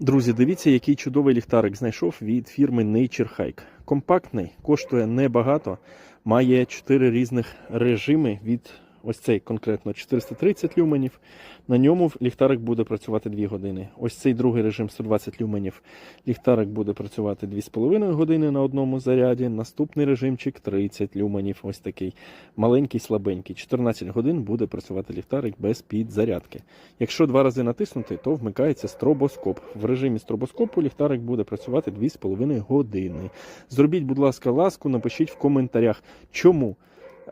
Друзі, дивіться, який чудовий ліхтарик знайшов від фірми Nature Hike. Компактний, коштує небагато, має 4 різних режими від ось цей конкретно 430 люменів. На ньому ліхтарик буде працювати 2 години. Ось цей другий режим 120 люменів. Ліхтарик буде працювати 2,5 години на одному заряді. Наступний режимчик 30 люменів. Ось такий маленький, слабенький. 14 годин буде працювати ліхтарик без підзарядки. Якщо два рази натиснути, то вмикається стробоскоп. В режимі стробоскопу ліхтарик буде працювати 2,5 години. Зробіть, будь ласка, ласку, напишіть в коментарях, чому.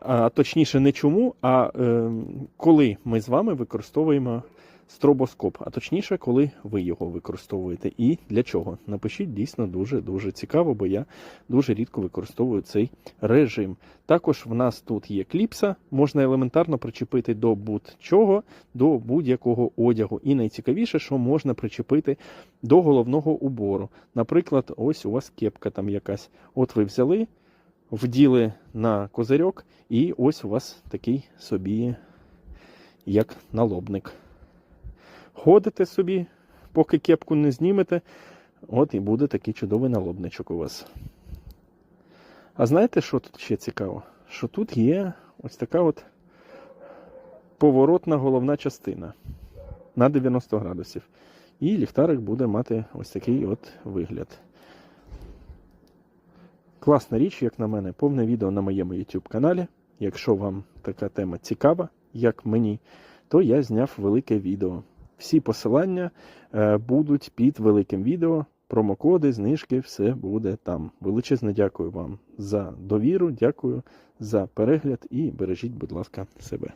А точніше, не чому, а е, коли ми з вами використовуємо стробоскоп, а точніше, коли ви його використовуєте і для чого. Напишіть дійсно дуже дуже цікаво, бо я дуже рідко використовую цей режим. Також в нас тут є кліпса, можна елементарно причепити до будь-чого, до будь-якого одягу. І найцікавіше, що можна причепити до головного убору. Наприклад, ось у вас кепка там якась. От ви взяли, вділи на козирьок, і ось у вас такий собі, як налобник. Ходите собі, поки кепку не знімете, от і буде такий чудовий налобничок у вас. А знаєте, що тут ще цікаво? Що тут є ось така от поворотна головна частина на 90 градусів. І ліхтарик буде мати ось такий от вигляд. Класна річ, як на мене, повне відео на моєму YouTube каналі. Якщо вам така тема цікава, як мені, то я зняв велике відео. Всі посилання е, будуть під великим відео. Промокоди, знижки, все буде там. Величезне дякую вам за довіру, дякую за перегляд і бережіть, будь ласка, себе.